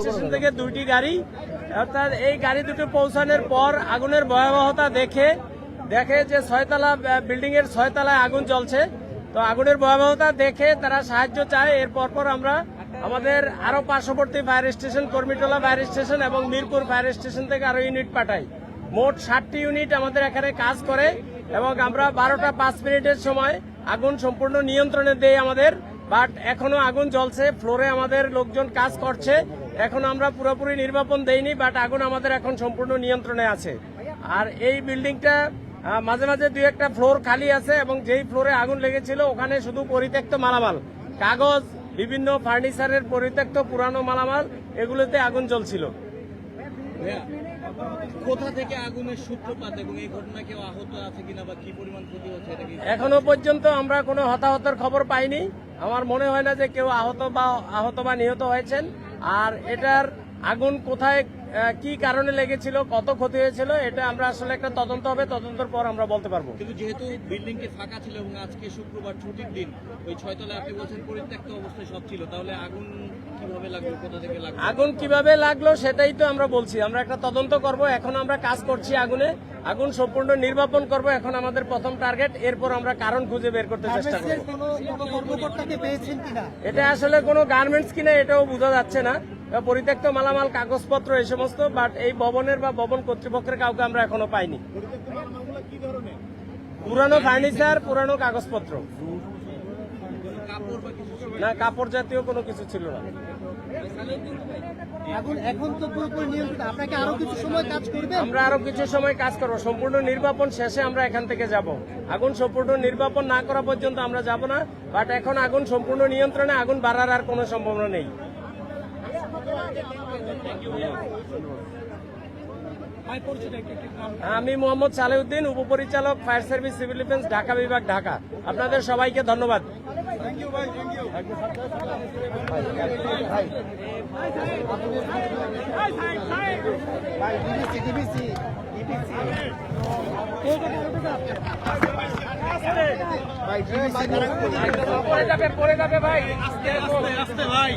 Station থেকে দুইটি গাড়ি, অর্থাৎ এই গাড়ি দুটো পৌঁছানোর পর আগুনের ভয়াবহতা দেখে দেখে যে ছয়তলা বিল্ডিং এর ছয়তলায় আগুন জ্বলছে। তো আগুনের ভয়াবহতা দেখে তারা সাহায্য চায়। এর পরপর আমরা আমাদের আরও পার্শ্ববর্তী fire station, Kurmitola fire station এবং মিরপুর ফায়ার স্টেশন থেকে আরও ইউনিট পাঠাই। মোট ষাটটি ইউনিট আমাদের এখানে কাজ করে এবং আমরা বারোটা পাঁচ মিনিটের সময় আগুন সম্পূর্ণ নিয়ন্ত্রণে দেই আমাদের বাট এখনও আগুন জ্বলছে ফ্লোরে আমাদের লোকজন কাজ করছে। এখন আমরা পুরোপুরি নির্বাপন দেইনি বাট আগুন আমাদের এখন সম্পূর্ণ নিয়ন্ত্রণে আছে। আর এই বিল্ডিংটা মাঝে মাঝে দুই একটা ফ্লোর খালি আছে এবং যেই ফ্লোরে আগুন লেগেছিল ওখানে শুধু পরিত্যক্ত মালামাল। কাগজ বিভিন্ন ফার্নিচারের পরিত্যক্ত পুরানো মালামাল এগুলোতে আগুন জ্বলছিল। কোথা থেকে আগুনের সূত্রপাত এবং এই ঘটনায় কেউ আহত আছে কিনা বা কি পরিমাণ ক্ষতি হচ্ছে এখনও পর্যন্ত আমরা কোনো হতাহতের খবর পাইনি। আমার মনে হয় না যে কেউ আহত বা আহত বা নিহত হয়েছেন। আর এটার আগুন কোথায় কি কারণে লেগেছিল কত ক্ষতি হয়েছিল এটা আমরা আসলে একটা তদন্ত হবে তদন্তের পর আমরা বলতে পারব। কিন্তু যেহেতু বিল্ডিংটি ফাঁকা ছিল এবং আজকে শুক্রবার ছুটির দিন ওই ছয়তলায় আপনি বলছেন পরিত্যক্ত অবস্থায় সব ছিল তাহলে আগুন কীভাবে লাগল কোথা থেকে লাগল? আগুন কীভাবে লাগল সেটাই তো আমরা বলছি। আমরা একটা তদন্ত করব এখন আমরা কাজ করছি আগুনে। আগুন সম্পূর্ণ নির্বাপন করব এখন আমাদের প্রথম টার্গেট এরপর আমরা কারণ খুঁজে বের করতে চেষ্টা করব। কোনো কোনো কর্মকর্তাকে পেয়েছেন কিনা? এটা আসলে কোনো গার্মেন্টস কিনা এটাও বোঝা যাচ্ছে না। পরিত্যক্ত মালামাল কাগজপত্র এই সমস্ত বাট এই ভবনের বা ভবন কর্তৃপক্ষের কাউকে আমরা এখনও পাইনি। পুরানো ফার্নিচার পুরানো কাগজপত্র। না কাপড় জাতীয় কোনো কিছু ছিল না। এখন এখন তো পুরোপুরি নিয়ন্ত্রণ আপনাকে আরও কিছু সময় কাজ করবে? আমরা আরও কিছু সময় কাজ করব। সম্পূর্ণ নির্বাপন শেষে আমরা এখান থেকে যাব। আগুন সম্পূর্ণ নির্বাপন না করা পর্যন্ত আমরা যাব না বাট এখন আগুন সম্পূর্ণ নিয়ন্ত্রণে আগুন বাড়ার আর কোনো সম্ভাবনা নেই। আমি মোহাম্মদ সালেউদ্দিন, উপপরিচালক fire service civil defence, Dhaka বিভাগ, ঢাকা। আপনাদের সবাইকে ধন্যবাদ। ভাই। পরে যাবে পরে যাবে ভাই আস্তে আস্তে আস্তে ভাই